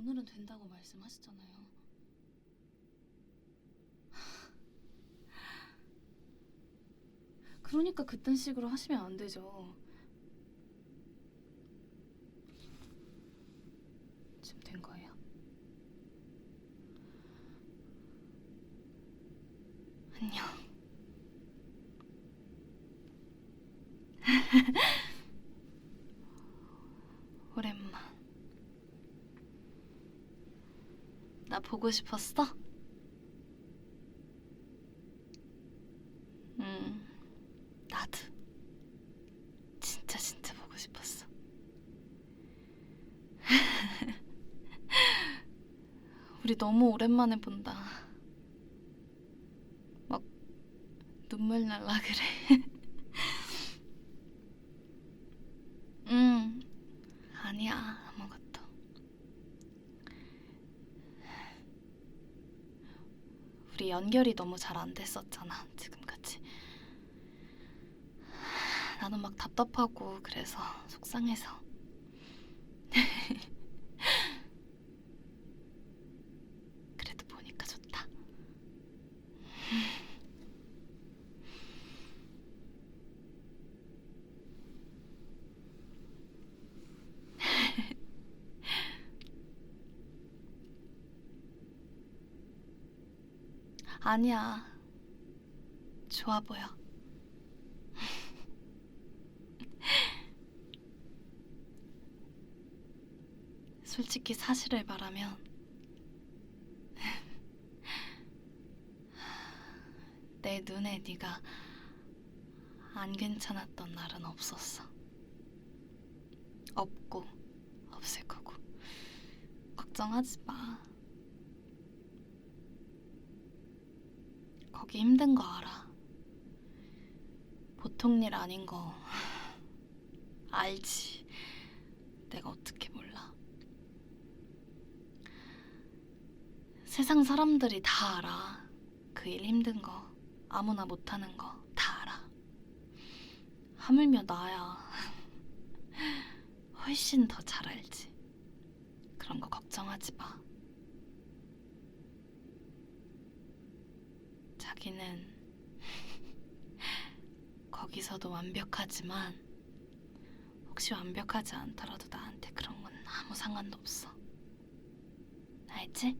오늘은 된다고 말씀하셨잖아요. 그러니까 그딴 식으로 하시면 안 되죠. 지금 된 거예요? 안녕. 오랜만. 나 보고 싶었어? 음, 나도. 진짜 진짜 보고 싶었어. 우리 너무 오랜만에 본다. 막 눈물 날라 그래. 응, 아니야 아무것도. 우리 연결이 너무 잘 안 됐었잖아 지금까지. 나는 막 답답하고 그래서 속상해서. 그래도 보니까 좋다. 아니야. 좋아 보여. 솔직히 사실을 말하면 내 눈에 네가 안 괜찮았던 날은 없었어. 없고 없을 거고 걱정하지 마. 거기 힘든 거 알아. 보통 일 아닌 거 알지. 내가 어떻게 몰라. 세상 사람들이 다 알아. 그 일 힘든 거, 아무나 못하는 거 다 알아. 하물며 나야. 훨씬 더 잘 알지. 그런 거 걱정하지 마. 자기는 거기서도 완벽하지만 혹시 완벽하지 않더라도 나한테 그런 건 아무 상관도 없어. 알지?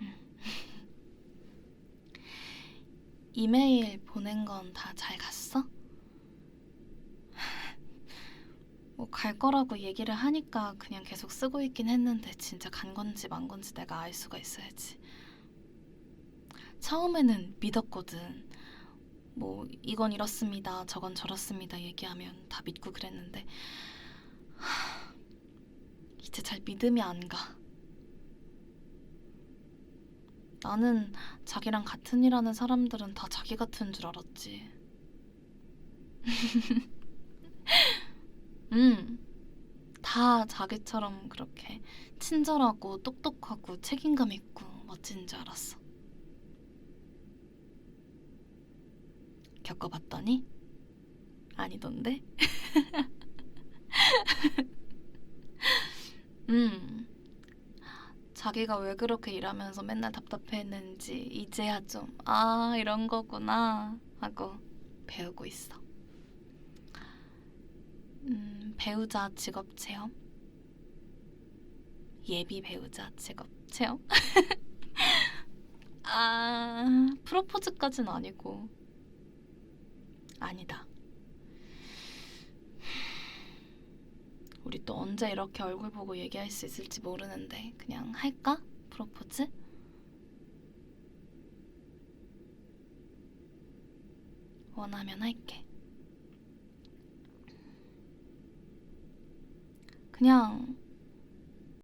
응. 이메일 보낸 건 다 잘 갔어? 뭐 갈 거라고 얘기를 하니까 그냥 계속 쓰고 있긴 했는데 진짜 간 건지 만 건지 내가 알 수가 있어야지. 처음에는 믿었거든. 뭐 이건 이렇습니다. 저건 저렇습니다. 얘기하면 다 믿고 그랬는데 하, 이제 잘 믿음이 안 가. 나는 자기랑 같은 일 하는 사람들은 다 자기 같은 줄 알았지. 음, 다 자기처럼 그렇게 친절하고 똑똑하고 책임감 있고 멋진 줄 알았어. 겪어봤더니 아니던데? 음, 자기가 왜 그렇게 일하면서 맨날 답답해했는지 이제야 좀, 아, 이런 거구나 하고 배우고 있어. 음, 배우자 직업 체험? 예비 배우자 직업 체험? 아, 프로포즈까진 아니고. 아니다. 우리 또 언제 이렇게 얼굴 보고 얘기할 수 있을지 모르는데 그냥 할까? 프로포즈? 원하면 할게. 그냥